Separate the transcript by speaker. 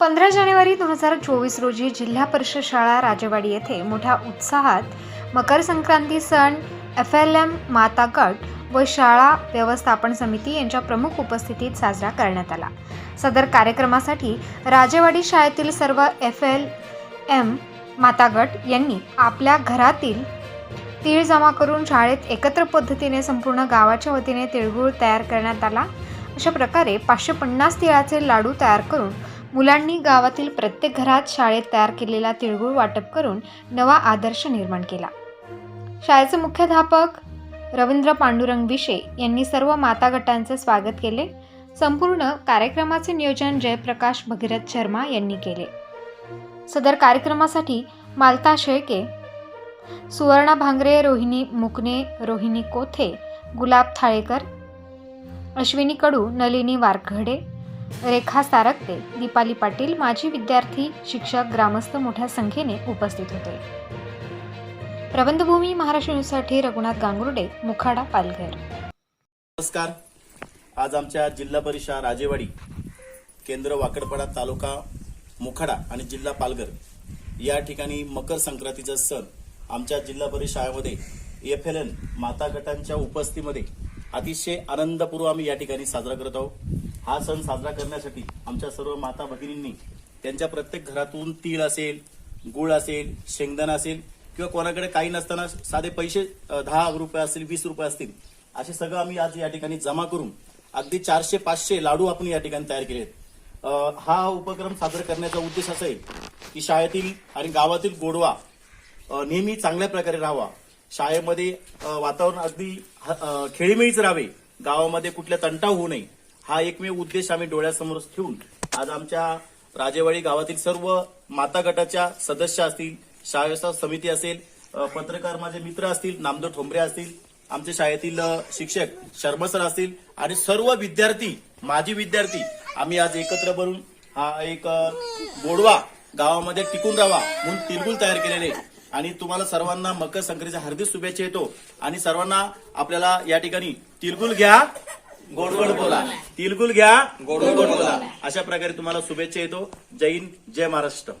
Speaker 1: पंधरा जानेवारी दोन हजार चोवीस रोजी जिल्हा परिषद शाळा राजेवाडी येथे मोठ्या उत्साहात मकर संक्रांती सण एफ एल एम माता गट व शाळा व्यवस्थापन समिती यांच्या प्रमुख उपस्थितीत साजरा करण्यात आला. सदर कार्यक्रमासाठी राजेवाडी शाळेतील सर्व एफ एल एम माता गट यांनी आपल्या घरातील तीळ जमा करून शाळेत एकत्र पद्धतीने संपूर्ण गावाच्या वतीने तिळगुळ तयार करण्यात आला. अशा प्रकारे पाचशे पन्नास तिळाचे लाडू तयार करून मुलांनी गावातील प्रत्येक घरात शाळेत तयार केलेला तिळगुळ वाटप करून नवा आदर्श निर्माण केला. शाळेचे मुख्याध्यापक रवींद्र पांडुरंग विशे यांनी सर्व माता गटांचे स्वागत केले. संपूर्ण कार्यक्रमाचे नियोजन जयप्रकाश भगीरथ शर्मा यांनी केले. सदर कार्यक्रमासाठी मालता शेळके सुवर्णा भांगरे रोहिणी मुकणे रोहिणी कोथे गुलाब थाळेकर अश्विनी कडू नलिनी वारखडे रेखा सारकते दीपाली पाटील माजी विद्यार्थी शिक्षक ग्रामस्थ मोठ्या संख्येने उपस्थित होते. प्रबंधभूमी महाराष्ट्र न्यूजसाठी रघुनाथ गांगुर्डे मुखाडा पालघर.
Speaker 2: नमस्कार. आज आमच्या जिल्हा परिषद राजेवाडी केंद्र वाकडपाडा तालुका मुखाडा आणि जिल्हा पालघर या ठिकाणी मकर संक्रांतीचा सण आमच्या जिल्हा परिषदेमध्ये एफ एल एन माता गटांच्या उपस्थितीमध्ये अतिशय आनंदपूर्व आम्ही या ठिकाणी साजरा करत आहोत. हा सण साजरा करण्यासाठी आमच्या सर्व माता भगिनींनी त्यांच्या प्रत्येक घरातून तीळ असेल गुळ असेल शेंगदाणा असेल किंवा कोणाकडे काही नसताना साधे पैसे दहा रुपये असतील वीस रुपये असतील असे सगळं आम्ही आज या ठिकाणी जमा करून अगदी चारशे पाचशे लाडू आपण या ठिकाणी तयार केले आहेत हा उपक्रम साजरा करण्याचा उद्देश असा आहे की शाळेतील आणि गावातील गोडवा नेहमी चांगल्या प्रकारे राहावा. शाळेमध्ये वातावरण अगदी ह- खेळीमेळीच राहावे. गावामध्ये कुठल्या तंटा होऊ नये. हा एकमेव उद्देश आम्ही डोळ्यासमोर ठेवून आज आमच्या राजेवाडी गावातील सर्व माता गटाच्या सदस्य असतील शाळेचा समिती असेल पत्रकार माझे मित्र असतील नामदेव ठोंबरे असतील आमच्या शाळेतील शिक्षक शर्मा सर असतील आणि सर्व विद्यार्थी माजी विद्यार्थी आम्ही आज एकत्र बनून हा एक गोडवा गावामध्ये टिकून राहावा म्हणून तिरगुल तयार केलेले. आणि तुम्हाला सर्वांना मकर संक्रांतीच्या हार्दिक शुभेच्छा येतो. आणि सर्वांना आपल्याला या ठिकाणी तिरगुल घ्या. गोड गोड बोला. तिलगुल घ्या गोड गोड बोला. अशा प्रकारे तुम्हाला शुभेच्छा येतो. जय हिंद जय महाराष्ट्र.